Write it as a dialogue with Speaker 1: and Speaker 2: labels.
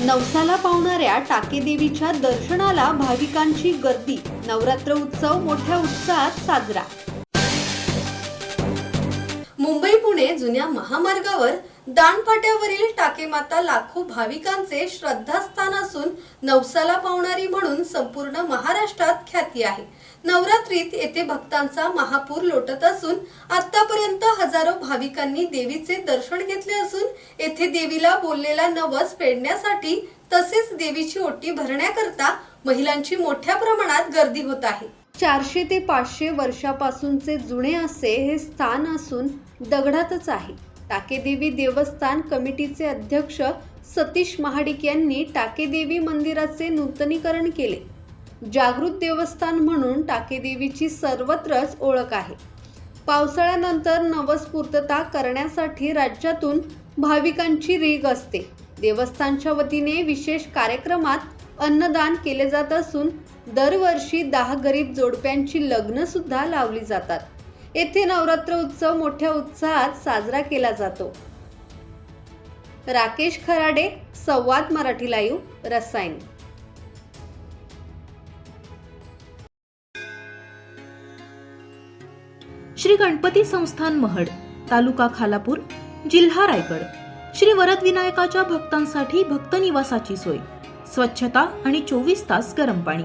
Speaker 1: नवसाला पावणाऱ्या टाकेदेवीच्या दर्शनाला भाविकांची गर्दी. नवरात्र उत्सव मोठ्या उत्साहात साजरा. मुंबई पुणे जुन्या महामार्गावर दानपाट्यावरील टाकेमाता लाखो भाविकांचे श्रद्धास्थान असून नवसाला पावणारी म्हणून संपूर्ण महाराष्ट्रात ख्याती आहे. नवरात्रीत येथे भक्तांचा महापूर लोटत असून आतापर्यंत हजारो भाविकांनी देवीचे दर्शन घेतले असून येथे देवीला बोललेला नवस फेडण्यासाठी तसेच देवीची ओटी भरण्याकरता महिलांची मोठ्या प्रमाणात गर्दी होत आहे. चारशे ते पाचशे वर्षापासूनचे जुने असे हे स्थान असून दगडातच आहे. टाकेदेवी देवस्थान कमिटीचे अध्यक्ष सतीश महाडिक यांनी टाकेदेवी मंदिराचे नूतनीकरण केले. जागृत देवस्थान म्हणून टाकेदेवीची सर्वत्रच ओळख आहे. पावसाळ्यानंतर नवस्फूर्तता करण्यासाठी राज्यातून भाविकांची रीग असते. देवस्थानच्या वतीने विशेष कार्यक्रमात अन्नदान केले जात असून दरवर्षी दहा गरीब जोडप्यांची लग्न सुद्धा लावली जातात. येथे नवरात्र उत्सव मोठ्या उत्साहात साजरा केला जातो. राकेश खराडे संवाद मराठी लाईव्ह रसायन.
Speaker 2: श्री गणपती संस्थान महड तालुका खालापूर जिल्हा रायगड. श्री वरद विनायकाच्या भक्तांसाठी भक्त निवासाची सोय. स्वच्छता आणि चोवीस तास गरम पाणी.